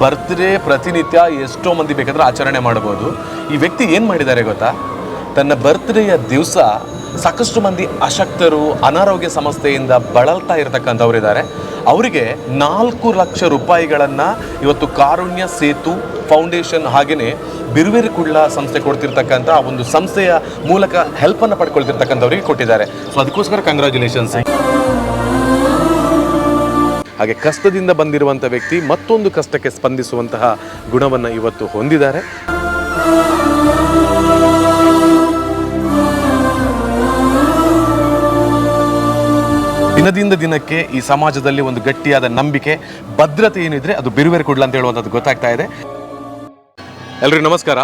Birthday ಪ್ರತಿನಿತ್ಯ ಎಷ್ಟೋ ಮಂದಿ ಬೇಕಾದ್ರೆ ಆಚರಣೆ ಮಾಡ್ಬೋದು ಈ ವ್ಯಕ್ತಿ ಏನು ಮಾಡಿದ್ದಾರೆ ಗೊತ್ತಾ? ತನ್ನ ಬರ್ತ್ಡೇಯ ದಿವಸ ಸಾಕಷ್ಟು ಮಂದಿ ಅಶಕ್ತರು, ಅನಾರೋಗ್ಯ ಸಮಸ್ಯೆಯಿಂದ ಬಳಲ್ತಾ ಇರತಕ್ಕಂಥವ್ರಿದ್ದಾರೆ. ಅವರಿಗೆ ನಾಲ್ಕು ಲಕ್ಷ ರೂಪಾಯಿಗಳನ್ನು ಇವತ್ತು ಕಾರುಣ್ಯ ಸೇತು ಫೌಂಡೇಶನ್ ಹಾಗೆಯೇ ಬಿರುವೇರಿ ಕುಳ್ಳ ಸಂಸ್ಥೆ ಕೊಡ್ತಿರ್ತಕ್ಕಂಥ ಆ ಒಂದು ಸಂಸ್ಥೆಯ ಮೂಲಕ ಹೆಲ್ಪನ್ನು ಪಡ್ಕೊಳ್ತಿರ್ತಕ್ಕಂಥವ್ರಿಗೆ ಕೊಟ್ಟಿದ್ದಾರೆ. ಸೊ ಅದಕ್ಕೋಸ್ಕರ ಕಂಗ್ರ್ಯಾಚುಲೇಷನ್ಸ್ ಹಾಗೆ ಕಷ್ಟದಿಂದ ಬಂದಿರುವಂಥ ವ್ಯಕ್ತಿ ಮತ್ತೊಂದು ಕಷ್ಟಕ್ಕೆ ಸ್ಪಂದಿಸುವಂತಹ ಗುಣವನ್ನು ಇವತ್ತು ಹೊಂದಿದ್ದಾರೆ. ದಿನದಿಂದ ದಿನಕ್ಕೆ ಈ ಸಮಾಜದಲ್ಲಿ ಒಂದು ಗಟ್ಟಿಯಾದ ನಂಬಿಕೆ, ಭದ್ರತೆ ಏನಿದ್ರೆ ಅದು ಬಿರುವೇರಿ ಕೊಡ್ಲಾ ಅಂತ ಹೇಳುವಂಥದ್ದು ಗೊತ್ತಾಗ್ತಾ ಇದೆ. ಎಲ್ರಿಗೂ ನಮಸ್ಕಾರ.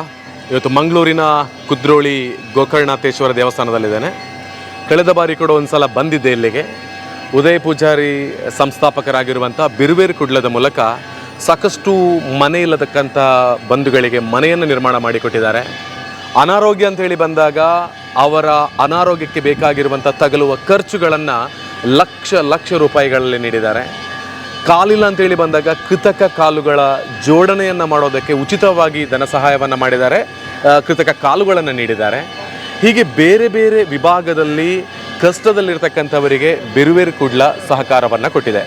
ಇವತ್ತು ಮಂಗಳೂರಿನ ಕುದ್ರೋಳಿ ಗೋಕರ್ಣಾಥೇಶ್ವರ ದೇವಸ್ಥಾನದಲ್ಲಿದ್ದೇನೆ. ಕಳೆದ ಬಾರಿ ಕೂಡ ಒಂದ್ಸಲ ಬಂದಿದ್ದೆ ಇಲ್ಲಿಗೆ. ಉದಯ ಪೂಜಾರಿ ಸಂಸ್ಥಾಪಕರಾಗಿರುವಂಥ ಬಿರುವೇರು ಕುಡ್ಲದ ಮೂಲಕ ಸಾಕಷ್ಟು ಮನೆ ಇಲ್ಲತಕ್ಕಂಥ ಬಂಧುಗಳಿಗೆ ಮನೆಯನ್ನು ನಿರ್ಮಾಣ ಮಾಡಿಕೊಟ್ಟಿದ್ದಾರೆ. ಅನಾರೋಗ್ಯ ಅಂತ ಹೇಳಿ ಬಂದಾಗ ಅವರ ಅನಾರೋಗ್ಯಕ್ಕೆ ಬೇಕಾಗಿರುವಂಥ ತಗಲುವ ಖರ್ಚುಗಳನ್ನು ಲಕ್ಷ ಲಕ್ಷ ರೂಪಾಯಿಗಳಲ್ಲಿ ನೀಡಿದ್ದಾರೆ. ಕಾಲಿಲ್ಲ ಅಂತೇಳಿ ಬಂದಾಗ ಕೃತಕ ಕಾಲುಗಳ ಜೋಡಣೆಯನ್ನು ಮಾಡೋದಕ್ಕೆ ಉಚಿತವಾಗಿ ಧನ ಸಹಾಯವನ್ನು ಮಾಡಿದ್ದಾರೆ. ಕೃತಕ ಕಾಲುಗಳನ್ನು ನೀಡಿದ್ದಾರೆ. ಹೀಗೆ ಬೇರೆ ಬೇರೆ ವಿಭಾಗದಲ್ಲಿ ಕಷ್ಟದಲ್ಲಿರ್ತಕ್ಕಂಥವರಿಗೆ ಬಿರುವೇರು ಕುಡ್ಲ ಸಹಕಾರವನ್ನು ಕೊಟ್ಟಿದೆ.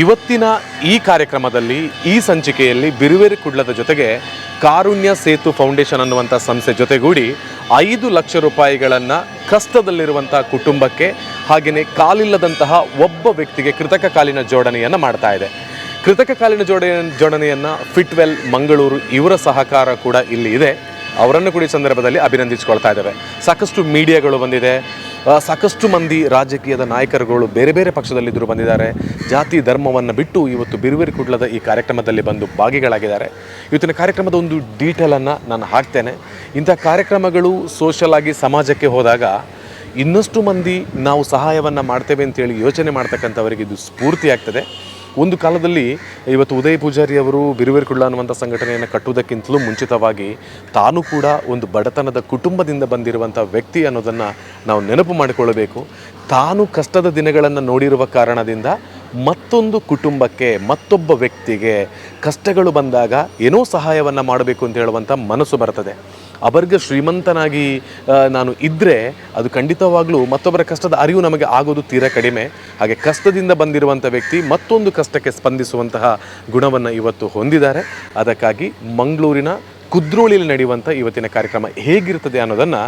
ಇವತ್ತಿನ ಈ ಕಾರ್ಯಕ್ರಮದಲ್ಲಿ, ಈ ಸಂಚಿಕೆಯಲ್ಲಿ ಬಿರುವೇರು ಕುಡ್ಲದ ಜೊತೆಗೆ ಕಾರುಣ್ಯ ಸೇತು ಫೌಂಡೇಶನ್ ಅನ್ನುವಂಥ ಸಂಸ್ಥೆ ಜೊತೆಗೂಡಿ ಐದು ಲಕ್ಷ ರೂಪಾಯಿಗಳನ್ನು ಕಷ್ಟದಲ್ಲಿರುವಂಥ ಕುಟುಂಬಕ್ಕೆ ಹಾಗೆಯೇ ಕಾಲಿಲ್ಲದಂತಹ ಒಬ್ಬ ವ್ಯಕ್ತಿಗೆ ಕೃತಕ ಕಾಲಿನ ಜೋಡಣೆಯನ್ನು ಮಾಡ್ತಾ ಇದೆ. ಕೃತಕ ಕಾಲಿನ ಜೋಡ, ಜೋಡಣೆಯನ್ನು ಫಿಟ್ವೆಲ್, ಮಂಗಳೂರು ಇವರ ಸಹಕಾರ ಕೂಡ ಇಲ್ಲಿ ಇದೆ. ಅವರನ್ನು ಕೂಡ ಈ ಸಂದರ್ಭದಲ್ಲಿ ಅಭಿನಂದಿಸಿಕೊಳ್ತಾ ಇದ್ದೇವೆ. ಸಾಕಷ್ಟು ಮೀಡಿಯಾಗಳು ಬಂದಿದೆ. ಸಾಕಷ್ಟು ಮಂದಿ ರಾಜಕೀಯದ ನಾಯಕರುಗಳು ಬೇರೆ ಬೇರೆ ಪಕ್ಷದಲ್ಲಿದ್ದರು ಬಂದಿದ್ದಾರೆ. ಜಾತಿ ಧರ್ಮವನ್ನು ಬಿಟ್ಟು ಇವತ್ತು ಬಿರುವೇರಿ ಕುಡ್ಲದ ಈ ಕಾರ್ಯಕ್ರಮದಲ್ಲಿ ಬಂದು ಭಾಗಿಗಳಾಗಿದ್ದಾರೆ. ಇವತ್ತಿನ ಕಾರ್ಯಕ್ರಮದ ಒಂದು ಡೀಟೇಲನ್ನು ನಾನು ಹಾಕ್ತೇನೆ. ಇಂಥ ಕಾರ್ಯಕ್ರಮಗಳು ಸೋಷಲ್ ಆಗಿ ಸಮಾಜಕ್ಕೆ ಹೋದಾಗ ಇನ್ನಷ್ಟು ಮಂದಿ ನಾವು ಸಹಾಯವನ್ನು ಮಾಡ್ತೇವೆ ಅಂತೇಳಿ ಯೋಚನೆ ಮಾಡ್ತಕ್ಕಂಥವರಿಗೆ ಇದು ಸ್ಫೂರ್ತಿ ಆಗ್ತದೆ ಒಂದು ಕಾಲದಲ್ಲಿ ಇವತ್ತು ಉದಯ ಪೂಜಾರಿ ಅವರು ಬಿರುವೇರಿ ಕುಳ್ಳ ಅನ್ನುವಂಥ ಸಂಘಟನೆಯನ್ನು ಕಟ್ಟುವುದಕ್ಕಿಂತಲೂ ಮುಂಚಿತವಾಗಿ ತಾನು ಕೂಡ ಒಂದು ಬಡತನದ ಕುಟುಂಬದಿಂದ ಬಂದಿರುವಂಥ ವ್ಯಕ್ತಿ ಅನ್ನೋದನ್ನು ನಾವು ನೆನಪು ಮಾಡಿಕೊಳ್ಳಬೇಕು. ತಾನು ಕಷ್ಟದ ದಿನಗಳನ್ನು ನೋಡಿರುವ ಕಾರಣದಿಂದ ಮತ್ತೊಂದು ಕುಟುಂಬಕ್ಕೆ, ಮತ್ತೊಬ್ಬ ವ್ಯಕ್ತಿಗೆ ಕಷ್ಟಗಳು ಬಂದಾಗ ಏನೋ ಸಹಾಯವನ್ನು ಮಾಡಬೇಕು ಅಂತ ಹೇಳುವಂಥ ಮನಸ್ಸು ಬರ್ತದೆ. ಅಬರ್ಗ ಶ್ರೀಮಂತನಾಗಿ ನಾನು ಇದ್ದರೆ ಅದು ಖಂಡಿತವಾಗಲೂ ಮತ್ತೊಬ್ಬರ ಕಷ್ಟದ ಅರಿವು ನಮಗೆ ಆಗೋದು ತೀರಾ ಕಡಿಮೆ. ಹಾಗೆ ಕಷ್ಟದಿಂದ ಬಂದಿರುವಂಥ ವ್ಯಕ್ತಿ ಮತ್ತೊಂದು ಕಷ್ಟಕ್ಕೆ ಸ್ಪಂದಿಸುವಂತಹ ಗುಣವನ್ನು ಇವತ್ತು ಹೊಂದಿದ್ದಾರೆ. ಅದಕ್ಕಾಗಿ ಮಂಗಳೂರಿನ ಕುದ್ರೋಳಿಯಲ್ಲಿ ನಡೆಯುವಂಥ ಇವತ್ತಿನ ಕಾರ್ಯಕ್ರಮ ಹೇಗಿರ್ತದೆ ಅನ್ನೋದನ್ನು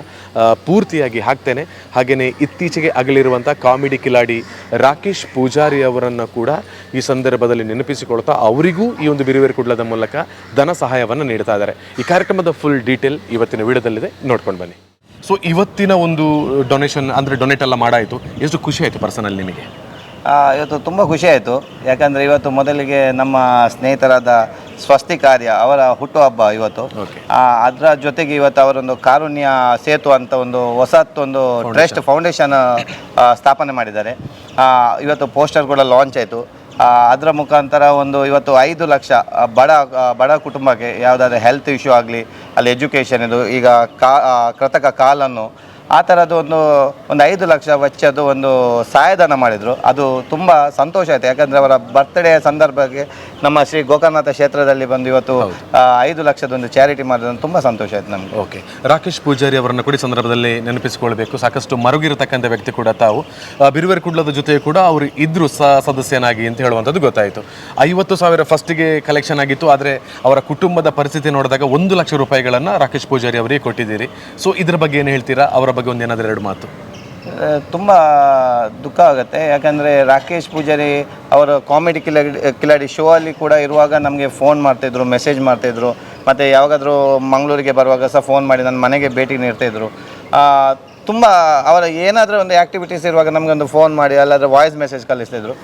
ಪೂರ್ತಿಯಾಗಿ ಹಾಕ್ತೇನೆ. ಹಾಗೆಯೇ ಇತ್ತೀಚೆಗೆ ಅಗಲಿರುವಂಥ ಕಾಮಿಡಿ ಕಿಲಾಡಿ ರಾಕೇಶ್ ಪೂಜಾರಿ ಅವರನ್ನು ಕೂಡ ಈ ಸಂದರ್ಭದಲ್ಲಿ ನೆನಪಿಸಿಕೊಳ್ತಾ ಅವರಿಗೂ ಈ ಒಂದು ಬಿರುವೇರು ಕುಡ್ಲದ ಮೂಲಕ ಧನ ಸಹಾಯವನ್ನು ನೀಡ್ತಾ ಇದ್ದಾರೆ. ಈ ಕಾರ್ಯಕ್ರಮದ ಫುಲ್ ಡೀಟೇಲ್ ಇವತ್ತಿನ ವಿಡಿಯೋದಲ್ಲಿದೆ. ನೋಡ್ಕೊಂಡು ಬನ್ನಿ. ಸೊ ಇವತ್ತಿನ ಒಂದು ಡೊನೇಷನ್ ಅಂದರೆ ಡೊನೇಟ್ ಎಲ್ಲ ಮಾಡಾಯಿತು. ಎಷ್ಟು ಖುಷಿ ಆಯಿತು ಪರ್ಸನಲ್ ನಿಮಗೆ? ಇವತ್ತು ತುಂಬ ಖುಷಿ ಆಯಿತು. ಯಾಕಂದರೆ ಇವತ್ತು ಮೊದಲಿಗೆ ನಮ್ಮ ಸ್ನೇಹಿತರಾದ ಸ್ವಸ್ತಿ ಕಾರ್ಯ ಅವರ ಹುಟ್ಟುಹಬ್ಬ ಇವತ್ತು. ಅದರ ಜೊತೆಗೆ ಇವತ್ತು ಅವರೊಂದು ಕಾರುಣ್ಯ ಸೇತು ಅಂತ ಒಂದು ಹೊಸತ್ತೊಂದು ಟ್ರಸ್ಟ್ ಫೌಂಡೇಶನ್ ಸ್ಥಾಪನೆ ಮಾಡಿದ್ದಾರೆ. ಇವತ್ತು ಪೋಸ್ಟರ್ ಕೂಡ ಲಾಂಚ್ ಆಯಿತು. ಅದರ ಮುಖಾಂತರ ಒಂದು ಇವತ್ತು ಐದು ಲಕ್ಷ ಬಡ ಬಡ ಕುಟುಂಬಕ್ಕೆ ಯಾವುದಾದ್ರೂ ಹೆಲ್ತ್ ಇಶ್ಯೂ ಆಗಲಿ ಅಲ್ಲಿ ಎಜುಕೇಷನ್ ಇದು ಈಗ ಕಾ ಕೃತಕ ಕಾಲನ್ನು ಆ ಥರದ್ದು ಒಂದು ಒಂದು ಐದು ಲಕ್ಷ ವೆಚ್ಚದ್ದು ಒಂದು ಸಹಾಯಧನ ಮಾಡಿದರು. ಅದು ತುಂಬ ಸಂತೋಷ ಆಯಿತು. ಯಾಕಂದರೆ ಅವರ ಬರ್ತ್ಡೇ ಸಂದರ್ಭಕ್ಕೆ ನಮ್ಮ ಶ್ರೀ ಗೋಕರ್ನಾಥ ಕ್ಷೇತ್ರದಲ್ಲಿ ಬಂದು ಇವತ್ತು ಐದು ಲಕ್ಷದೊಂದು ಚಾರಿಟಿ ಮಾಡಿದ್ರು. ತುಂಬ ಸಂತೋಷ ಆಯಿತು ನಮಗೆ. ಓಕೆ. ರಾಕೇಶ್ ಪೂಜಾರಿ ಅವರನ್ನು ಕೂಡ ಸಂದರ್ಭದಲ್ಲಿ ನೆನಪಿಸಿಕೊಳ್ಬೇಕು. ಸಾಕಷ್ಟು ಮರುಗಿರತಕ್ಕಂಥ ವ್ಯಕ್ತಿ ಕೂಡ ತಾವು. ಬಿರುವೆರ್ ಕುಡ್ಲದ ಜೊತೆ ಕೂಡ ಅವರು ಇದ್ರು ಸದಸ್ಯನಾಗಿ ಅಂತ ಹೇಳುವಂಥದ್ದು ಗೊತ್ತಾಯಿತು. ಐವತ್ತು ಸಾವಿರ ಫಸ್ಟಿಗೆ ಕಲೆಕ್ಷನ್ ಆಗಿತ್ತು. ಆದರೆ ಅವರ ಕುಟುಂಬದ ಪರಿಸ್ಥಿತಿ ನೋಡಿದಾಗ ಒಂದು ಲಕ್ಷ ರೂಪಾಯಿಗಳನ್ನು ರಾಕೇಶ್ ಪೂಜಾರಿ ಅವರಿಗೆ ಕೊಟ್ಟಿದ್ದೀರಿ. ಸೊ ಇದರ ಬಗ್ಗೆ ಏನು ಹೇಳ್ತೀರಾ? ಅವರ ಬಗ್ಗೆ ಒಂದು ಏನಾದರೂ ಎರಡು ಮಾತು. ತುಂಬ ದುಃಖ ಆಗುತ್ತೆ. ಯಾಕಂದರೆ ರಾಕೇಶ್ ಪೂಜಾರಿ ಅವರ ಕಾಮಿಡಿ ಕಿಲಾಡಿ ಕಿಲಾಡಿ ಶೋ ಅಲ್ಲಿ ಕೂಡ ಇರುವಾಗ ನಮಗೆ ಫೋನ್ ಮಾಡ್ತಾಯಿದ್ರು ಮೆಸೇಜ್ ಮಾಡ್ತಾಯಿದ್ರು ಮತ್ತು ಯಾವಾಗಾದರೂ ಮಂಗಳೂರಿಗೆ ಬರುವಾಗ ಸಹ ಫೋನ್ ಮಾಡಿ ನನ್ನ ಮನೆಗೆ ಭೇಟಿ ನೀಡ್ತಾಯಿದ್ರು ತುಂಬ ಅವರ ಏನಾದರೂ ಒಂದು ಆ್ಯಕ್ಟಿವಿಟೀಸ್ ಇರುವಾಗ ನಮಗೊಂದು ಫೋನ್ ಮಾಡಿ, ಅಲ್ಲಾದರೆ ವಾಯ್ಸ್ ಮೆಸೇಜ್ ಕಳಿಸ್ತಿದ್ರು.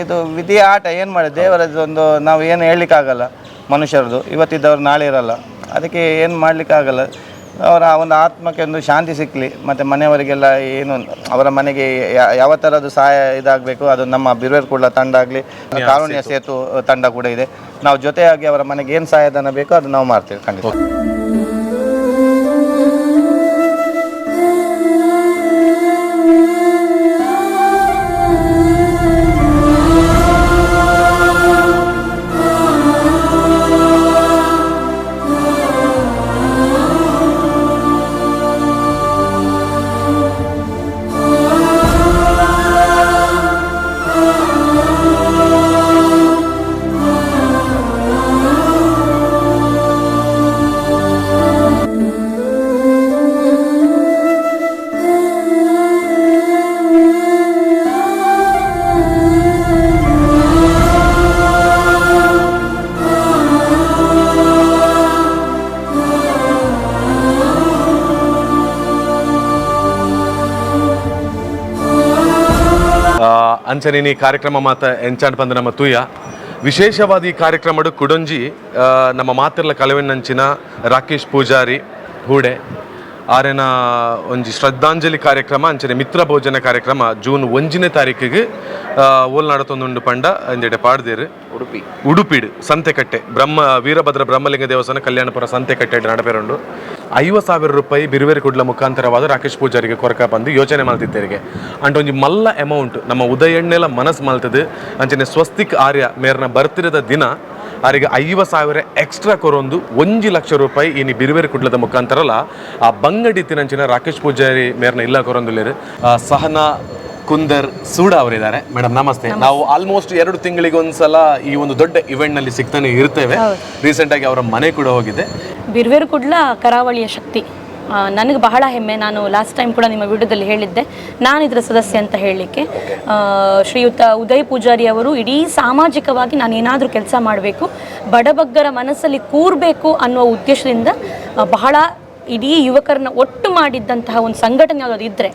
ಇದು ವಿಧಿ ಆಟ, ಏನು ಮಾಡಿ? ಒಂದು ನಾವು ಏನು ಹೇಳಲಿಕ್ಕಾಗಲ್ಲ ಮನುಷ್ಯರದು ಇವತ್ತಿದ್ದವ್ರು ನಾಳೆ ಇರಲ್ಲ. ಅದಕ್ಕೆ ಏನು ಮಾಡಲಿಕ್ಕಾಗಲ್ಲ. ಅವರ ಒಂದು ಆತ್ಮಕ್ಕೆ ಒಂದು ಶಾಂತಿ ಸಿಕ್ಕಲಿ ಮತ್ತು ಮನೆಯವರಿಗೆಲ್ಲ ಏನು ಅವರ ಮನೆಗೆ ಯಾವ ಥರದ್ದು ಸಹಾಯ ಇದಾಗಬೇಕು ಅದು ನಮ್ಮ ಬಿರುವೇರ್ ಕೂಡ ತಂಡ ಆಗಲಿ ಕಾರುಣ್ಯ ಸೇತು ತಂಡ ಕೂಡ ಇದೆ. ನಾವು ಜೊತೆಯಾಗಿ ಅವರ ಮನೆಗೆ ಏನು ಸಹಾಯಧನ ಬೇಕೋ ಅದು ನಾವು ಮಾಡ್ತೇವೆ ಖಂಡಿತ. ಅಂಚನೆ ಈ ಕಾರ್ಯಕ್ರಮ ಮಾತ ಎಂಚಾಂಡ್ ಪಂದ ನಮ್ಮ ತೂಯ. ವಿಶೇಷವಾದ ಈ ಕಾರ್ಯಕ್ರಮಡು ಕುಡೊಂಜಿ ನಮ್ಮ ಮಾತಿರ್ಲ ಕಲವಿನಂಚಿನ ರಾಕೇಶ್ ಪೂಜಾರಿ ಹೂಡೆ. ಆರೆನ ಒಂಜಿ ಶ್ರದ್ಧಾಂಜಲಿ ಕಾರ್ಯಕ್ರಮ ಅಂಚನೆ ಮಿತ್ರ ಭೋಜನ ಕಾರ್ಯಕ್ರಮ ಜೂನ್ ಒಂಜನೇ ತಾರೀಕಿಗೆ ಓಲ್ ನಡತೊಂದುಂಡು ಪಂಡ ಅಂಜೆಡೆ ಪಾಡ್ದೇರು. ಉಡುಪಿ. ಉಡುಪಿಡು ಸಂತೆಕಟ್ಟೆ. ಬ್ರಹ್ಮ ವೀರಭದ್ರ ಬ್ರಹ್ಮಲಿಂಗ ದೇವಸ್ಥಾನ ಕಲ್ಯಾಣಪುರ ಸಂತೆಕಟ್ಟೆ ನಡಪೇರುಂಡು. ಐವತ್ತು ಸಾವಿರ ರೂಪಾಯಿ ಬಿರುವೇರಿ ಕುಡ್ಲ ಮುಖಾಂತರವಾದ ರಾಕೇಶ್ ಪೂಜಾರಿಗೆ ಕೊರಕ ಬಂದು ಯೋಚನೆ ಮಾಡ್ತಿದ್ದೇರಿಗೆ ಅಂಡ್ ಒಂಜಿ ಮಲ್ಲ ಅಮೌಂಟ್ ನಮ್ಮ ಉದಯಣ್ಣೆಲ ಮನಸ್ಸು ಮಲ್ತದು. ಅಂಚನೆ ಸ್ವಸ್ತಿಕ್ ಆರ್ಯ ಮೇರ್ನ ಬರ್ತಿರದ ದಿನ ಅವರಿಗೆ ಐವತ್ತು ಸಾವಿರ ಎಕ್ಸ್ಟ್ರಾ ಕೊರೊಂದು ಒಂಜಿ ಲಕ್ಷ ರೂಪಾಯಿ ಇನ್ನು ಬಿರುವೇರಿ ಕುಡ್ಲದ ಮುಖಾಂತರಲ್ಲ ಆ ಬಂಗಡಿ ತಿನಂಚಿನ ರಾಕೇಶ್ ಪೂಜಾರಿ ಮೇರ್ನ ಇಲ್ಲ ಕೊರೊಂದುಲ್ಲೇರು. ಸಹನಾ ಕುಂದರ್ ಸೂಡ ಅವರಿದ್ದಾರೆ. ಮೇಡಮ್ ನಮಸ್ತೆ. ನಾವು ಆಲ್ಮೋಸ್ಟ್ ಎರಡು ತಿಂಗಳಿಗೆ ಒಂದ್ಸಲ ಈ ಒಂದು ದೊಡ್ಡ ಇವೆಂಟ್ನಲ್ಲಿ ಸಿಗ್ತಾನೆ ಇರ್ತೇವೆ. ರೀಸೆಂಟ್ ಆಗಿ ಅವರ ಮನೆ ಕೂಡ ಹೋಗಿದೆ. ಬಿರ್ವೇರು ಕುಡ್ಲ ಕರಾವಳಿಯ ಶಕ್ತಿ. ನನಗೆ ಬಹಳ ಹೆಮ್ಮೆ. ನಾನು ಲಾಸ್ಟ್ ಟೈಮ್ ಕೂಡ ನಿಮ್ಮ ವಿಡಿಯೋದಲ್ಲಿ ಹೇಳಿದ್ದೆ. ನಾನು ಇದರ ಸದಸ್ಯ ಅಂತ ಹೇಳಲಿಕ್ಕೆ. ಶ್ರೀಯುತ ಉದಯ್ ಪೂಜಾರಿ ಅವರು ಇಡೀ ಸಾಮಾಜಿಕವಾಗಿ ನಾನು ಏನಾದರೂ ಕೆಲಸ ಮಾಡಬೇಕು ಬಡಬಗ್ಗರ ಮನಸ್ಸಲ್ಲಿ ಕೂರಬೇಕು ಅನ್ನುವ ಉದ್ದೇಶದಿಂದ ಬಹಳ ಇಡೀ ಯುವಕರನ್ನ ಒಟ್ಟು ಮಾಡಿದ್ದಂತಹ ಒಂದು ಸಂಘಟನೆ ಅದು ಇದ್ದರೆ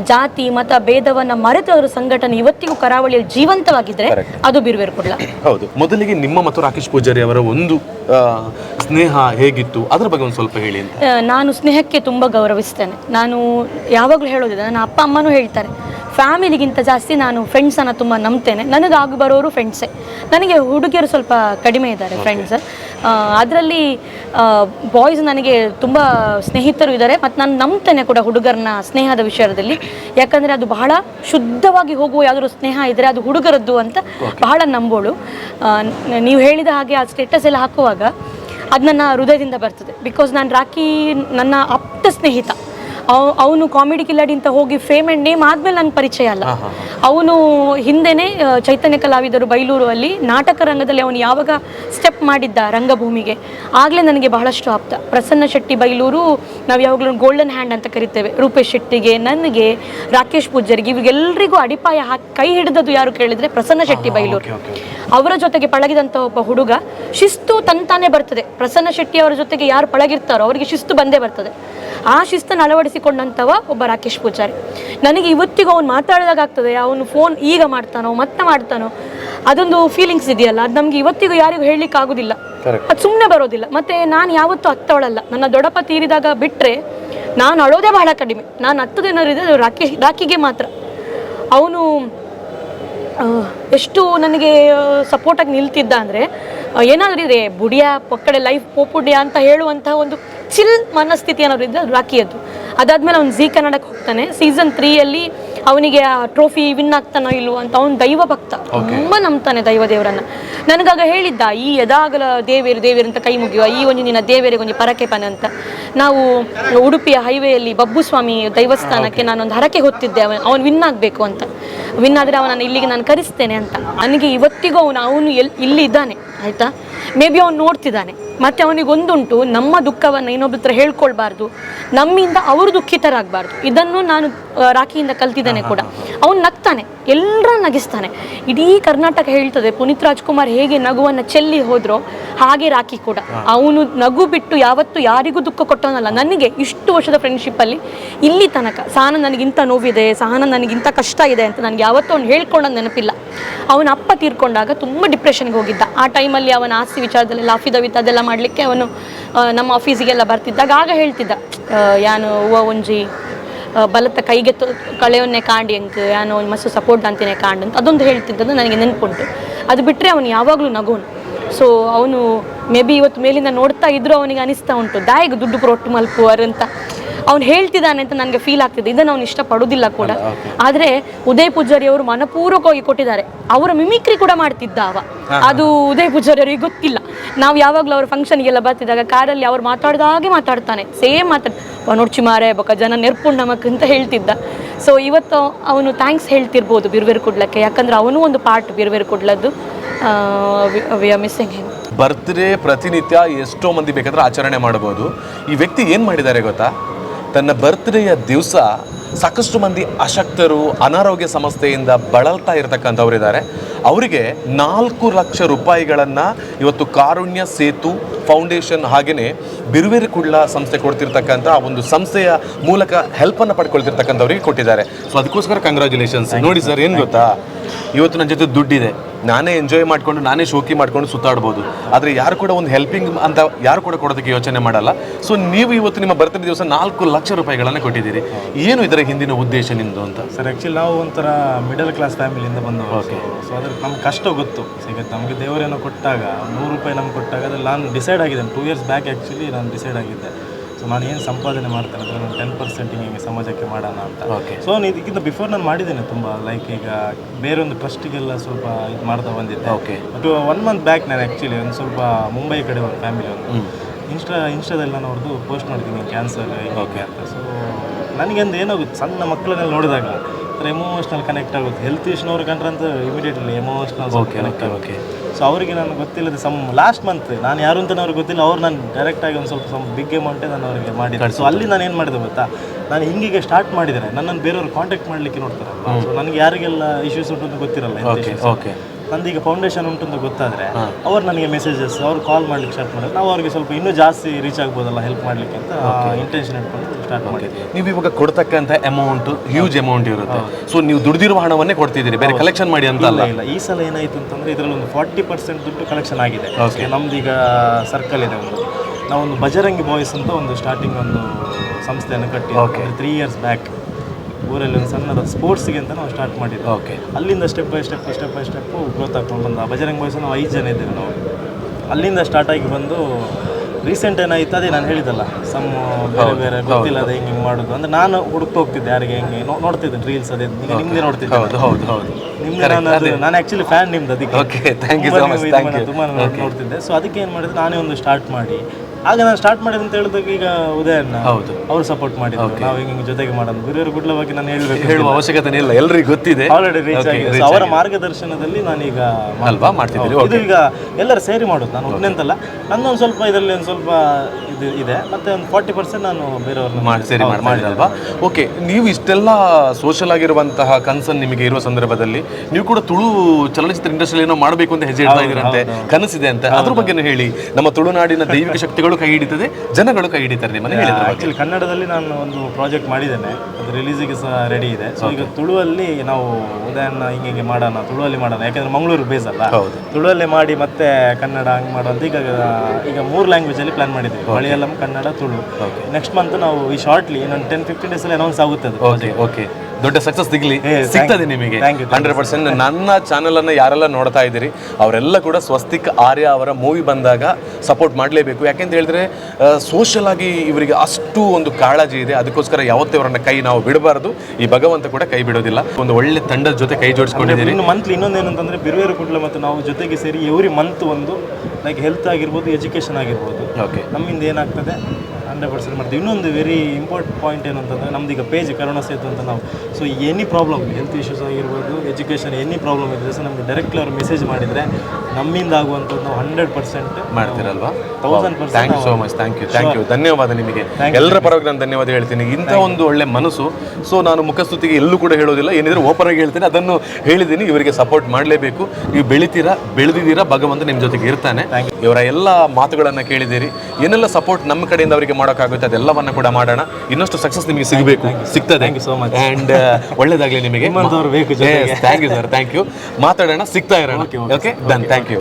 ಜಾತಿ ಮತ ಭೇದವನ್ನ ಮರೆತು ಅವರ ಸಂಘಟನೆ ಇವತ್ತಿಗೂ ಕರಾವಳಿಯಲ್ಲಿ ಜೀವಂತವಾಗಿದ್ರೆ ಅದು ಬಿರುವೇರು ಕೊಡಲ. ಹೌದು. ಮೊದಲಿಗೆ ನಿಮ್ಮ ಮತ್ತು ರಾಕೇಶ್ ಪೂಜಾರಿ ಅವರ ಒಂದು ಸ್ನೇಹ ಹೇಗಿತ್ತು? ಅದ್ರ ಬಗ್ಗೆ ಒಂದು ಸ್ವಲ್ಪ ಹೇಳಿ ಅಂತ. ನಾನು ಸ್ನೇಹಕ್ಕೆ ತುಂಬ ಗೌರವಿಸ್ತೇನೆ. ನಾನು ಯಾವಾಗಲೂ ಹೇಳೋದಿಲ್ಲ ನನ್ನ ಅಪ್ಪ ಅಮ್ಮನೂ ಹೇಳ್ತಾರೆ ಫ್ಯಾಮಿಲಿಗಿಂತ ಜಾಸ್ತಿ ನಾನು ಫ್ರೆಂಡ್ಸನ್ನು ತುಂಬ ನಂಬ್ತೇನೆ. ನನಗೆ ಆಗಿ ಬರೋರು ಫ್ರೆಂಡ್ಸೇ ನನಗೆ ಹುಡುಗಿಯರು ಸ್ವಲ್ಪ ಕಡಿಮೆ ಇದ್ದಾರೆ ಫ್ರೆಂಡ್ಸ್ ಅದರಲ್ಲಿ ಬಾಯ್ಸ್ ನನಗೆ ತುಂಬ ಸ್ನೇಹಿತರು ಇದ್ದಾರೆ ಮತ್ತು ನಾನು ನಂಬ್ತೇನೆ ಕೂಡ ಹುಡುಗರನ್ನ ಸ್ನೇಹದ ವಿಷಯದಲ್ಲಿ. ಯಾಕಂದರೆ ಅದು ಬಹಳ ಶುದ್ಧವಾಗಿ ಹೋಗುವ ಯಾವುದಾದ್ರು ಸ್ನೇಹ ಇದ್ದರೆ ಅದು ಹುಡುಗರದ್ದು ಅಂತ ಬಹಳ ನಂಬೋಳು. ನೀವು ಹೇಳಿದ ಹಾಗೆ ಆ ಸ್ಟೇಟಸ್ ಎಲ್ಲ ಹಾಕುವಾಗ ಅದು ನನ್ನ ಹೃದಯದಿಂದ ಬರ್ತದೆ. ಬಿಕಾಸ್ ನಾನು ರಾಕಿ ನನ್ನ ಆಪ್ತ ಸ್ನೇಹಿತ. ಅವನು ಕಾಮಿಡಿ ಕಿಲಾಡಿ ಅಂತ ಹೋಗಿ ಫೇಮ್ ಅಂಡ್ ನೇಮ್ ಆದಮೇಲೆ ನಂಗೆ ಪರಿಚಯ ಅಲ್ಲ. ಅವನು ಹಿಂದೆನೇ ಚೈತನ್ಯ ಕಲಾವಿದರು ಬೈಲೂರು ಅಲ್ಲಿ ನಾಟಕ ರಂಗದಲ್ಲಿ ಅವನು ಯಾವಾಗ ಸ್ಟೆಪ್ ಮಾಡಿದ್ದ ರಂಗಭೂಮಿಗೆ ಆಗಲೇ ನನಗೆ ಬಹಳಷ್ಟು ಆಪ್ತ. ಪ್ರಸನ್ನ ಶೆಟ್ಟಿ ಬೈಲೂರು ನಾವು ಯಾವಾಗಲೂ ಗೋಲ್ಡನ್ ಹ್ಯಾಂಡ್ ಅಂತ ಕರಿತೇವೆ. ರೂಪೇಶ್ ಶೆಟ್ಟಿಗೆ ನನಗೆ ರಾಕೇಶ್ ಪೂಜಾರಿಗೆ ಇವ್ರಿಗೆಲ್ಲರಿಗೂ ಅಡಿಪಾಯ ಹಾಕಿ ಕೈ ಹಿಡಿದದ್ದು ಯಾರು ಕೇಳಿದರೆ ಪ್ರಸನ್ನ ಶೆಟ್ಟಿ ಬೈಲೂರು. ಅವರ ಜೊತೆಗೆ ಪಳಗಿದಂಥ ಒಬ್ಬ ಹುಡುಗ ಶಿಸ್ತು ತಂತಾನೆ ಬರ್ತದೆ. ಪ್ರಸನ್ನ ಶೆಟ್ಟಿ ಅವರ ಜೊತೆಗೆ ಯಾರು ಪಳಗಿರ್ತಾರೋ ಅವರಿಗೆ ಶಿಸ್ತು ಬಂದೇ ಬರ್ತದೆ. ಆ ಶಿಸ್ತನ್ನು ಅಳವಡಿಸಿಕೊಂಡಂಥವ ಒಬ್ಬ ರಾಕೇಶ್ ಪೂಜಾರಿ. ನನಗೆ ಇವತ್ತಿಗೂ ಅವ್ನು ಮಾತಾಡಿದಾಗ ಆಗ್ತದೆ ಅವನು ಫೋನ್ ಈಗ ಮಾಡ್ತಾನೋ ಮತ್ತೆ ಮಾಡ್ತಾನೋ ಅದೊಂದು ಫೀಲಿಂಗ್ಸ್ ಇದೆಯಲ್ಲ ಅದು ನಮಗೆ ಇವತ್ತಿಗೂ ಯಾರಿಗೂ ಹೇಳಲಿಕ್ಕೆ ಆಗೋದಿಲ್ಲ. ಅದು ಸುಮ್ಮನೆ ಬರೋದಿಲ್ಲ. ಮತ್ತೆ ನಾನು ಯಾವತ್ತೂ ಹತ್ತವಳಲ್ಲ. ನನ್ನ ದೊಡ್ಡಪ್ಪ ತೀರಿದಾಗ ಬಿಟ್ಟರೆ ನಾನು ಅಳೋದೇ ಬಹಳ ಕಡಿಮೆ. ನಾನು ಹತ್ತು ದಿನ ಇದೆ ಅದು ರಾಕಿ ರಾಕಿಗೆ ಮಾತ್ರ. ಅವನು ಎಷ್ಟು ನನಗೆ ಸಪೋರ್ಟಾಗಿ ನಿಲ್ತಿದ್ದ ಅಂದರೆ ಏನಾದರೂ ಇದೆ ಬುಡಿಯ ಪಕ್ಕಡೆ ಲೈಫ್ ಪೋಪುಡಿಯ ಅಂತ ಹೇಳುವಂತಹ ಒಂದು ಚಿಲ್ ಮನಸ್ಥಿತಿ ಅನ್ನೋರು ಇದ್ದರೆ ಅದು ರಾಕಿಯದ್ದು ಅದಾದ್ಮೇಲೆ ಅವ್ನು ಜಿ ಕನ್ನಡಕ್ಕೆ ಹೋಗ್ತಾನೆ. ಸೀಸನ್ ತ್ರೀಯಲ್ಲಿ ಅವನಿಗೆ ಆ ಟ್ರೋಫಿ ವಿನ್ ಆಗ್ತಾನೋ ಇಲ್ವೋ ಅಂತ ಅವನು ದೈವ ಭಕ್ತ. ತುಂಬ ನಂಬ್ತಾನೆ ದೈವ ದೇವರನ್ನು. ನನಗಾಗ ಹೇಳಿದ್ದ ಈ ಯದಾಗಲ ದೇವೇರು ದೇವೇರು ಅಂತ ಕೈ ಮುಗಿಯುವ ಈ ಒಂದು ನಿನ್ನ ದೇವೇರಿಗೆ ಒಂದು ಪರಕೆ ಪನ ಅಂತ. ನಾವು ಉಡುಪಿಯ ಹೈವೇಯಲ್ಲಿ ಬಬ್ಬು ಸ್ವಾಮಿ ದೈವಸ್ಥಾನಕ್ಕೆ ನಾನೊಂದು ಹರಕೆ ಹೊತ್ತಿದ್ದೆ. ಅವನು ಅವನು ವಿನ್ ಆಗಬೇಕು ಅಂತ. ವಿನ್ ಆದರೆ ಅವನನ್ನು ಇಲ್ಲಿಗೆ ನಾನು ಕರೆಸ್ತೇನೆ ಅಂತ. ನನಗೆ ಇವತ್ತಿಗೂ ಅವನು ಅವನು ಎಲ್ಲಿ ಇಲ್ಲಿ ಇದ್ದಾನೆ. ಆಯಿತಾ? ಮೇ ಬಿ ಅವನು ನೋಡ್ತಿದ್ದಾನೆ ಮತ್ತು ಅವನಿಗೊಂದುಂಟು ನಮ್ಮ ದುಃಖವನ್ನು ಇನ್ನೊಬ್ಬರ ಹತ್ರ ಹೇಳ್ಕೊಳ್ಬಾರ್ದು ನಮ್ಮಿಂದ ಅವರು ದುಃಖಿತರಾಗಬಾರ್ದು. ಇದನ್ನು ನಾನು ರಾಖಿಯಿಂದ ಕಲ್ತಿದ್ದೇನೆ ಕೂಡ. ಅವನು ನಗ್ತಾನೆ ಎಲ್ಲರ ನಗಿಸ್ತಾನೆ. ಇಡೀ ಕರ್ನಾಟಕ ಹೇಳ್ತದೆ ಪುನೀತ್ ರಾಜ್ಕುಮಾರ್ ಹೇಗೆ ನಗುವನ್ನು ಚೆಲ್ಲಿ ಹೋದ್ರೋ ಹಾಗೆ ರಾಖಿ ಕೂಡ. ಅವನು ನಗು ಬಿಟ್ಟು ಯಾವತ್ತೂ ಯಾರಿಗೂ ದುಃಖ ಕೊಟ್ಟವನಲ್ಲ. ನನಗೆ ಇಷ್ಟು ವರ್ಷದ ಫ್ರೆಂಡ್ಶಿಪ್ಪಲ್ಲಿ ಇಲ್ಲಿ ತನಕ ಸಹನ ನನಗಿಂತ ನೋವಿದೆ ಸಹನ ನನಗಿಂತ ಕಷ್ಟ ಇದೆ ಅಂತ ನನಗೆ ಯಾವತ್ತೂ ಅವ್ನು ಹೇಳ್ಕೊಂಡ ನೆನಪಿಲ್ಲ. ಅವನ ಅಪ್ಪ ತೀರ್ಕೊಂಡಾಗ ತುಂಬ ಡಿಪ್ರೆಷನ್ಗೆ ಹೋಗಿದ್ದ. ಆ ಟೈಮಲ್ಲಿ ಅವನ ಆಸ್ತಿ ವಿಚಾರದಲ್ಲಿ ಲಾಫಿ ದವಿತ ಅದೆಲ್ಲ ಮಾಡಲಿಕ್ಕೆ ಅವನು ನಮ್ಮ ಆಫೀಸಿಗೆಲ್ಲ ಬರ್ತಿದ್ದಾಗ ಆಗ ಹೇಳ್ತಿದ್ದ ಯಾನು ಹೂವ ಒಂಜಿ ಆ, ಬಲತ ಕೈಗೆ ತೊ- ಕಳೆಯೊನ್ನೆ ಕಾಂಡಿ ಅಂತ ಯಾನು ಮಸ್ತ್ ಮಸ್ತು ಸಪೋರ್ಟ್ ಅಂತಿನೇ ಕಾಂಡ್ ಅಂತ ಅದೊಂದು ಹೇಳ್ತಿದ್ದದ್ದು ನನಗೆ ನೆನಪುಂಟು. ಅದು ಬಿಟ್ಟರೆ ಅವನು ಯಾವಾಗಲೂ ನಗೋನು ಸೊ ಅವನು ಮೇ ಬಿ ಇವತ್ತು ಮೇಲಿಂದ ನೋಡ್ತಾ ಇದ್ರೂ ಅವನಿಗೆ ಅನಿಸ್ತಾ ಉಂಟು. ದಾಯಿಗೆ ದುಡ್ಡು ಕೊರೊಟ್ಟು ಮಲ್ಪುವರ್ ಅಂತ ಅವ್ನು ಹೇಳ್ತಿದ್ದಾನೆ ಅಂತ ನನಗೆ ಫೀಲ್ ಆಗ್ತಿದೆ. ಇದನ್ನು ಅವ್ನು ಇಷ್ಟಪಡೋದಿಲ್ಲ ಕೂಡ. ಆದರೆ ಉದಯ್ ಪೂಜಾರಿ ಅವರು ಮನಪೂರ್ವಕವಾಗಿ ಕೊಟ್ಟಿದ್ದಾರೆ. ಅವರ ಮಿಮಿಕ್ರಿ ಕೂಡ ಮಾಡ್ತಿದ್ದ ಅವ. ಅದು ಉದಯ್ ಪೂಜಾರಿ ಅವರಿಗೆ ಗೊತ್ತಿಲ್ಲ. ನಾವು ಯಾವಾಗಲೂ ಅವ್ರ ಫಂಕ್ಷನ್ಗೆಲ್ಲ ಬರ್ತಿದ್ದಾಗ ಕಾರಲ್ಲಿ ಅವ್ರು ಮಾತಾಡಿದ ಹಾಗೆ ಮಾತಾಡ್ತಾನೆ. ಸೇಮ್ ಮಾತಾಡ್ ನೋಡ್ಚಿ ಮಾರೇ ಬಕ ಜನ ನೆರ್ಪುಂಡ್ ಅಂತ ಹೇಳ್ತಿದ್ದ. ಸೊ ಇವತ್ತು ಅವನು ಥ್ಯಾಂಕ್ಸ್ ಹೇಳ್ತಿರ್ಬೋದು ಬಿರ್ವೇರ್ ಕುಡ್ಲಕ್ಕೆ. ಯಾಕಂದ್ರೆ ಅವನು ಒಂದು ಪಾರ್ಟ್ ಬಿರ್ವೇರ್ ಕುಡ್ಲದ್ದು. We missing him. ಬರ್ತ್ಡೇ ಪ್ರತಿನಿತ್ಯ ಎಷ್ಟೋ ಮಂದಿ ಬೇಕಾದ್ರೆ ಆಚರಣೆ ಮಾಡಬಹುದು ಈ ವ್ಯಕ್ತಿ ಏನು ಮಾಡಿದ್ದಾರೆ ಗೊತ್ತಾ? ತನ್ನ ಬರ್ತ್ಡೇಯ ದಿವಸ ಸಾಕಷ್ಟು ಮಂದಿ ಅಶಕ್ತರು ಅನಾರೋಗ್ಯ ಸಮಸ್ಯೆಯಿಂದ ಬಳಲ್ತಾ ಇರತಕ್ಕಂಥವರಿದ್ದಾರೆ. ಅವರಿಗೆ ನಾಲ್ಕು ಲಕ್ಷ ರೂಪಾಯಿಗಳನ್ನು ಇವತ್ತು ಕಾರುಣ್ಯ ಸೇತು ಫೌಂಡೇಶನ್ ಹಾಗೆಯೇ ಬಿರುವೇರಿ ಕುಳ್ಳ ಸಂಸ್ಥೆ ಕೊಡ್ತಿರ್ತಕ್ಕಂಥ ಆ ಒಂದು ಸಂಸ್ಥೆಯ ಮೂಲಕ ಹೆಲ್ಪನ್ನು ಪಡ್ಕೊಳ್ತಿರ್ತಕ್ಕಂಥವ್ರಿಗೆ ಕೊಟ್ಟಿದ್ದಾರೆ. ಸೊ ಅದಕ್ಕೋಸ್ಕರ ಕಂಗ್ರ್ಯಾಚುಲೇಷನ್ಸ್ ನೋಡಿ ಸರ್ ಏನು ಗೊತ್ತಾ? ಇವತ್ತು ನನ್ನ ಜೊತೆ ದುಡ್ಡಿದೆ. ನಾನೇ ಎಂಜಾಯ್ ಮಾಡ್ಕೊಂಡು ನಾನೇ ಶೋಕಿ ಮಾಡ್ಕೊಂಡು ಸುತ್ತಾಡ್ಬೋದು. ಆದರೆ ಯಾರು ಕೂಡ ಒಂದು ಹೆಲ್ಪಿಂಗ್ ಅಂತ ಯಾರು ಕೂಡ ಕೊಡೋದಕ್ಕೆ ಯೋಚನೆ ಮಾಡಲ್ಲ. ಸೊ ನೀವು ಇವತ್ತು ನಿಮ್ಮ ಬರ್ತಡೇ ದಿವಸ ನಾಲ್ಕು ಲಕ್ಷ ರೂಪಾಯಿಗಳನ್ನು ಕೊಟ್ಟಿದ್ದೀರಿ. ಏನು ಇದರ ಹಿಂದಿನ ಉದ್ದೇಶ ನಿಮ್ಮದು ಅಂತ? ಸರ್ ಆ್ಯಕ್ಚುಲಿ ನಾವು ಒಂಥರ ಮಿಡಲ್ ಕ್ಲಾಸ್ ಫ್ಯಾಮಿಲಿಯಿಂದ ಬಂದವರು. ಸೊ ಅದ್ರ ನಮ್ಗೆ ಕಷ್ಟ ಗೊತ್ತು. ಸಿಗುತ್ತೆ ನಮಗೆ ದೇವರೇನೋ ಕೊಟ್ಟಾಗ ನೂರು ರೂಪಾಯಿ ನಮ್ಗೆ ಕೊಟ್ಟಾಗ ಅದ್ರಲ್ಲಿ ನಾನು ಡಿಸೈಡ್ ಆಗಿದ್ದೇನೆ ಟೂ ಇಯರ್ಸ್ ಬ್ಯಾಕ್ ಆ್ಯಕ್ಚುಲಿ ನಾನು ಡಿಸೈಡ್ ಆಗಿದ್ದೆ. ಸೊ ನಾನು ಏನು ಸಂಪಾದನೆ ಮಾಡ್ತೇನೆ ಅದರಲ್ಲಿ ನಾನು ಟೆನ್ ಪರ್ಸೆಂಟ್ ಹಿಂಗೆ ಸಮಾಜಕ್ಕೆ ಮಾಡೋಣ ಅಂತ. ಓಕೆ ಸೊ ಇದಕ್ಕಿಂತ ಬಿಫೋರ್ ನಾನು ಮಾಡಿದ್ದೇನೆ ತುಂಬ. ಲೈಕ್ ಈಗ ಬೇರೆ ಒಂದು ಟ್ರಸ್ಟಿಗೆಲ್ಲ ಸ್ವಲ್ಪ ಇದು ಮಾಡ್ತಾ ಬಂದಿದ್ದೆ. Okay but one month back ನಾನು ಆ್ಯಕ್ಚುಲಿ ಒಂದು ಸ್ವಲ್ಪ ಮುಂಬೈ ಕಡೆ ಒಂದು ಫ್ಯಾಮಿಲಿ ಒಂದು. ಇನ್ಸ್ಟಾ ಇನ್ಸ್ಟಾದಲ್ಲಿ ನಾನು ಅವ್ರದ್ದು ಪೋಸ್ಟ್ ಮಾಡಿದ್ದೀನಿ ಕ್ಯಾನ್ಸರ್ ಓಕೆ ಅಂತ. ಸೊ ನನಗೊಂದು ಏನಾಗುತ್ತೆ ಸಣ್ಣ ಮಕ್ಕಳನ್ನೆಲ್ಲ ನೋಡಿದಾಗ ಒಂಥರ ಎಮೋಷ್ನಲ್ ಕನೆಕ್ಟ್ ಆಗುತ್ತೆ. ಹೆಲ್ತ್ ಇಶ್ನವ್ರು ಕಂಡ್ರೆ ಅಂತ ಇಮಿಡಿಯೇಟ್ಲಿ ಎಮೋಷ್ನಲ್ ಕನೆಕ್ಟ್ ಆಗೋಕೆ ಸೊ ಅವರಿಗೆ ನಾನು ಗೊತ್ತಿಲ್ಲದೆ ಸಮ್ ಲಾಸ್ಟ್ ಮಂತ್ ನಾನು ಯಾರು ಅಂತ ಅವ್ರಿಗೆ ಗೊತ್ತಿಲ್ಲ ಅವ್ರು ನಾನು ಡೈರೆಕ್ಟಾಗಿ ಒಂದು ಸ್ವಲ್ಪ ಸಮ್ ಬಿಗ್ ಅಮೌಂಟೇ ನಾನು ಅವರಿಗೆ ಮಾಡಿದ್ದೆ. ಸೊ ಅಲ್ಲಿ ನಾನು ಏನು ಮಾಡಿದೆ ಗೊತ್ತಾ? ನಾನು ಹಿಂಗಿಗೆ ಸ್ಟಾರ್ಟ್ ಮಾಡಿದರೆ ನನ್ನನ್ನು ಬೇರೆಯವ್ರು ಕಾಂಟ್ಯಾಕ್ಟ್ ಮಾಡಲಿಕ್ಕೆ ನೋಡ್ತಾರಲ್ಲ ಸೊ ನನಗೆ ಯಾರಿಗೆಲ್ಲ ಇಶ್ಯೂಸ್ ಉಂಟು ಅಂತ ಗೊತ್ತಿರಲ್ಲ ಓಕೆ ಓಕೆ ನಂದೀಗ ಫೌಂಡೇಶನ್ ಉಂಟು ಅಂತ ಗೊತ್ತಾದರೆ ಅವ್ರು ನನಗೆ ಮೆಸೇಜಸ್ ಅವ್ರು ಕಾಲ್ ಮಾಡ್ಲಿಕ್ಕೆ ಸ್ಟಾರ್ಟ್ ಮಾಡಿದ್ರೆ. ನಾವು ಅವ್ರಿಗೆ ಸ್ವಲ್ಪ ಇನ್ನೂ ಜಾಸ್ತಿ ರೀಚ್ ಆಗ್ಬೋದಲ್ಲ ಹೆಲ್ಪ್ ಮಾಡ್ಲಿಕ್ಕೆ ಅಂತ ಇಂಟೆನ್ಷನ್ ಇಟ್ಕೊಂಡು ಸ್ಟಾರ್ಟ್ ಮಾಡಿದ್ದೀವಿ ನೀವು ಇವಾಗ ಕೊಡ್ತಕ್ಕಂಥ ಅಮೌಂಟ್ ಹ್ಯೂಜ್ ಅಮೌಂಟ್ ಇರುತ್ತೆ. ಸೊ ನೀವು ದುಡ್ದಿರುವ ಹಣವನ್ನೇ ಕೊಡ್ತಿದ್ದೀರಿ ಬೇರೆ ಕಲೆಕ್ಷನ್ ಮಾಡಿ ಅಂತ ಅಲ್ಲ? ಇಲ್ಲ ಈ ಸಲ ಏನಾಯ್ತು ಅಂತಂದ್ರೆ ಇದರಲ್ಲಿ ಒಂದು ಫಾರ್ಟಿ ಪರ್ಸೆಂಟ್ ದುಡ್ಡು ಕಲೆಕ್ಷನ್ ಆಗಿದೆ. ನಮ್ದು ಈಗ ಸರ್ಕಲ್ ಇದೆ ಒಂದು. ನಾವೊಂದು ಬಜರಂಗಿ ಬಾಯ್ಸ್ ಅಂತ ಒಂದು ಸ್ಟಾರ್ಟಿಂಗ್ ಒಂದು ಸಂಸ್ಥೆಯನ್ನು ಕಟ್ಟಿ ತ್ರೀ ಇಯರ್ಸ್ ಬ್ಯಾಕ್ ಊರಲ್ಲಿ ಒಂದು ಸಣ್ಣದ ಸ್ಪೋರ್ಟ್ಸ್ಗೆ ಅಂತ ನಾವು ಸ್ಟಾರ್ಟ್ ಮಾಡಿದ್ದು ಓಕೆ. ಅಲ್ಲಿಂದ step by step step by step growth ಆಗ್ಕೊಂಡು ಬಂದ. ಬಜರಂಗ್ ಬಾಯ್ಸ್ ನಾವು ಐದು ಜನ ಇದ್ದೇವೆ ನಾವು. ಅಲ್ಲಿಂದ ಸ್ಟಾರ್ಟ್ ಆಗಿ ಬಂದು ರೀಸೆಂಟ್ ಏನಾಯ್ತು ಅದೇ ನಾನು ಹೇಳಿದಲ್ಲ ಸಮ್ ಬೇರೆ ಬೇರೆ ಅದು ಹಿಂಗೆ ಹಿಂಗೆ ಮಾಡೋದು ಅಂದ್ರೆ ನಾನು ಹುಡುಕ್ತಾ ಹೋಗ್ತಿದ್ದೆ ಯಾರಿಗೆ ಹೆಂಗೆ ನೋಡ್ತಿದ್ದೀನಿ ನೋಡ್ತಿದ್ದೆ ರೀಲ್ಸ್ ಅದೇ. ಈಗ ನಿಮ್ದೇ ನೋಡ್ತಿದ್ದೆ ಹೌದು ಹೌದು ಹೌದು. ನಿಮ್ದು ನಾನು ನಾನು ಆ್ಯಕ್ಚುಲಿ ಫ್ಯಾನ್ ನಿಮ್ದು ಅದಕ್ಕೆ. ಓಕೆ ತುಂಬಾ ನೋಡ್ತಿದ್ದೆ. ಸೊ ಅದಕ್ಕೆ ಏನು ಮಾಡಿದ್ರೆ ನಾನೇ ಒಂದು ಸ್ಟಾರ್ಟ್ ಮಾಡಿ. ಆಗ ನಾನು ಸ್ಟಾರ್ಟ್ ಮಾಡಿದೆ ಅಂತ ಹೇಳಿದಾಗ ಈಗ ಉದಯನ್ನ ಹೌದು. ಅವರು ಸಪೋರ್ಟ್ ಮಾಡಿದ್ರು. ನಾವು ಹಿಂಗೆ ಜೊತೆಗೆ ಮಾಡೋದು. ಗುರುವರ ಗುಡ್ಲ ಬಗ್ಗೆ ನಾನು ಹೇಳಬೇಕು ಹೇಳುವ ಅವಶ್ಯಕತೆ ಇಲ್ಲ. ಎಲ್ಲರಿಗೂ ಗೊತ್ತಿದೆ. ಆಲ್ರೆಡಿ ರೀಚ್ ಆಗಿದೆ. ಅವರ ಮಾರ್ಗದರ್ಶನದಲ್ಲಿ ನಾನೀಗ ಅಲ್ವಾ? ಮಾಡ್ತಿದ್ದೀರಿ. ಇದು ಈಗ ಎಲ್ಲರೂ ಸೇರಿ ಮಾಡೋದು. ನಾನು ಒಬ್ಬನೇ ಅಂತಲ್ಲ. ನನ್ನೊಂದು ಸ್ವಲ್ಪ ಇದರಲ್ಲಿ ಒಂದು ಸ್ವಲ್ಪ ಇದು ಇದೆ. ಮತ್ತೆ ಒಂದು ಫಾರ್ಟಿ ಪರ್ಸೆಂಟ್ ನಾನು ಬೇರೆಯವ್ರನ್ನ ಮಾಡಿ ಸೇರಿ ಮಾಡಿದಲ್ವಾ ಓಕೆ ನೀವು ಇಷ್ಟೆಲ್ಲ ಸೋಷಲ್ ಆಗಿರುವಂತಹ ಕನ್ಸನ್ ನಿಮಗೆ ಇರುವ ಸಂದರ್ಭದಲ್ಲಿ ನೀವು ಕೂಡ ತುಳು ಚಲನಚಿತ್ರ ಇಂಡಸ್ಟ್ರಿ ಏನೋ ಮಾಡಬೇಕು ಅಂತ ಹೆಜ್ಜೆ ಇಡ್ತಾ ಇದ್ದೀರಂತೆ. ಕನಸಿದೆ ಅಂತ. ಅದ್ರ ಬಗ್ಗೆ ಹೇಳಿ. ನಮ್ಮ ತುಳುನಾಡಿನ ದೈವಿಕ ಶಕ್ತಿಗಳು ಕೈ ಹಿಡಿತದೆ ಜನಗಳು ಕೈ ಹಿಡಿತಾರೆ ನಿಮ್ಮನ್ನು ಹೇಳಿದ್ರ ಆಕ್ಚುಲಿ ಕನ್ನಡದಲ್ಲಿ ನಾನು ಒಂದು ಪ್ರಾಜೆಕ್ಟ್ ಮಾಡಿದ್ದೇನೆ. ಅದು ರಿಲೀಸಿಗೆ ಸಹ ರೆಡಿ ಇದೆ. ಸೊ ಈಗ ತುಳುವಲ್ಲಿ ನಾವು ಉದಯನ್ನ ಹಿಂಗೆ ಹಿಂಗೆ ಮಾಡೋಣ ತುಳುವಲ್ಲಿ ಮಾಡೋಣ. ಯಾಕಂದ್ರೆ ಮಂಗಳೂರು ಬೇಸ್ ಅಲ್ಲ. ತುಳುವಲ್ಲಿ ಮಾಡಿ ಮತ್ತೆ ಕನ್ನಡ ಹಂಗೆ ಮಾಡೋದು ಈಗ ಈಗ ಮೂರು ಲ್ಯಾಂಗ್ವೇಜ್ ಅಲ್ಲಿ ಪ್ಲಾನ್ ಮಾಡಿದ್ವಿ ಮಲಯಾಳಂ ಕನ್ನಡ ತುಳು. ನೆಕ್ಸ್ಟ್ ಮಂತ್ ನಾವು ಈ ಶಾರ್ಟ್ಲಿ ಇನ್ನೊಂದು ಟೆನ್ ಫಿಫ್ಟೀನ್ ಡೇಸ್ ಅಲ್ಲಿ ಅನೌನ್ಸ್ ಆಗುತ್ತೆ ಅದು ಓಕೆ ಓಕೆ ದೊಡ್ಡ ಸಕ್ಸಸ್ ಸಿಗ್ಲಿ ಸಿಗ್ತದೆ ನಿಮಗೆ. ಹಂಡ್ರೆಡ್ ಪರ್ಸೆಂಟ್ ನನ್ನ ಚಾನಲ್ ಅನ್ನು ಯಾರೆಲ್ಲ ನೋಡ್ತಾ ಇದ್ದೀರಿ ಅವರೆಲ್ಲ ಕೂಡ ಸ್ವಸ್ತಿಕ್ ಆರ್ಯ ಅವರ ಮೂವಿ ಬಂದಾಗ ಸಪೋರ್ಟ್ ಮಾಡಲೇಬೇಕು. ಯಾಕೆಂತ ಹೇಳಿದ್ರೆ ಸೋಷಲ್ ಆಗಿ ಇವರಿಗೆ ಅಷ್ಟು ಒಂದು ಕಾಳಜಿ ಇದೆ. ಅದಕ್ಕೋಸ್ಕರ ಯಾವತ್ತೇ ಅವರನ್ನ ಕೈ ನಾವು ಬಿಡಬಾರದು. ಈ ಭಗವಂತ ಕೂಡ ಕೈ ಬಿಡೋದಿಲ್ಲ. ಒಂದು ಒಳ್ಳೆ ತಂಡದ ಜೊತೆ ಕೈ ಜೋಡಿಸ್ಕೊಂಡಿದ್ದೀರಿ. ಇನ್ನು ಮಂತ್ಲಿ ಇನ್ನೊಂದು ಏನಂತಂದ್ರೆ ಬಿರುವೇರು ಕುಡ್ಲ ಮತ್ತು ನಾವು ಜೊತೆಗೆ ಸೇರಿ ಎವ್ರಿ ಮಂತ್ ಒಂದು ಲೈಕ್ ಹೆಲ್ತ್ ಆಗಿರ್ಬೋದು ಎಜುಕೇಶನ್ ಆಗಿರ್ಬೋದು. ಓಕೆ ನಮ್ಮಿಂದ ಏನಾಗ್ತದೆ? ಹಂಡ್ರೆಡ್ ಪರ್ಸೆಂಟ್ ಮಾಡ್ತೀವಿ. ಇನ್ನೊಂದು ವೆರಿ ಇಂಪಾರ್ಟೆಂಟ್ ಪಾಯಿಂಟ್ ಏನಂತಂದ್ರೆ ಅಂತಂದರೆ ನಮ್ದು ಈಗ ಪೇಜ್ ಕರೋನಾ ಸೇತು ಅಂತ ನಾವು. So any problem health issues ಆಗಿರ್ಬೋದು ಎಜುಕೇಷನ್ ಎನಿ ಪ್ರಾಬ್ಲಮ್ ಇದ್ದರೆ ಸೊ ನಮಗೆ ಡೈರೆಕ್ಟ್ಲಿ ಅವ್ರು ಮೆಸೇಜ್ ಮಾಡಿದರೆ ನಮ್ಮಿಂದ ಆಗುವಂಥದ್ದು ನಾವು hundred percent ಮಾಡ್ತೀರಲ್ವಾ? Thousand thank you so much thank you thank you ಧನ್ಯವಾದ ನಿಮಗೆ. ಎಲ್ಲರ ಪರವಾಗಿ ನಾನು ಧನ್ಯವಾದ ಹೇಳ್ತೀನಿ. ಇಂಥ ಒಂದು ಒಳ್ಳೆ ಮನಸ್ಸು. ಸೊ ನಾನು ಮುಖಸ್ತುತಿಗೆ ಎಲ್ಲೂ ಕೂಡ ಹೇಳೋದಿಲ್ಲ. ಏನಿದ್ರೆ ಓಪನ್ ಆಗಿ ಹೇಳ್ತೀನಿ. ಅದನ್ನು ಹೇಳಿದ್ದೀನಿ. ಇವರಿಗೆ ಸಪೋರ್ಟ್ ಮಾಡಲೇಬೇಕು. ನೀವು ಬೆಳಿತೀರಾ ಬೆಳೆದಿದ್ದೀರಾ ಭಗವಂತ ನಿಮ್ಮ ಜೊತೆಗೆ ಇರ್ತಾನೆ. ಇವರ ಎಲ್ಲ ಮಾತುಗಳನ್ನು ಕೇಳಿದ್ದೀರಿ. ಏನೆಲ್ಲ ಸಪೋರ್ಟ್ ನಮ್ಮ ಕಡೆಯಿಂದ ಅವರಿಗೆ ಮಾಡೋಕ್ಕಾಗುತ್ತೆ ಅದೆಲ್ಲವನ್ನ ಕೂಡ ಮಾಡೋಣ. ಇನ್ನಷ್ಟು ಸಕ್ಸಸ್ ನಿಮಗೆ ಸಿಗಬೇಕು ಸಿಗ್ತದೆ. Thank you so much. And ಒಳ್ಳೇದಾಗಲಿ ನಿಮಗೆ. ಬೇಕು thank you sir thank you ಮಾತಾಡೋಣ ಸಿಗ್ತಾ ಇರೋಣ. Okay done thank you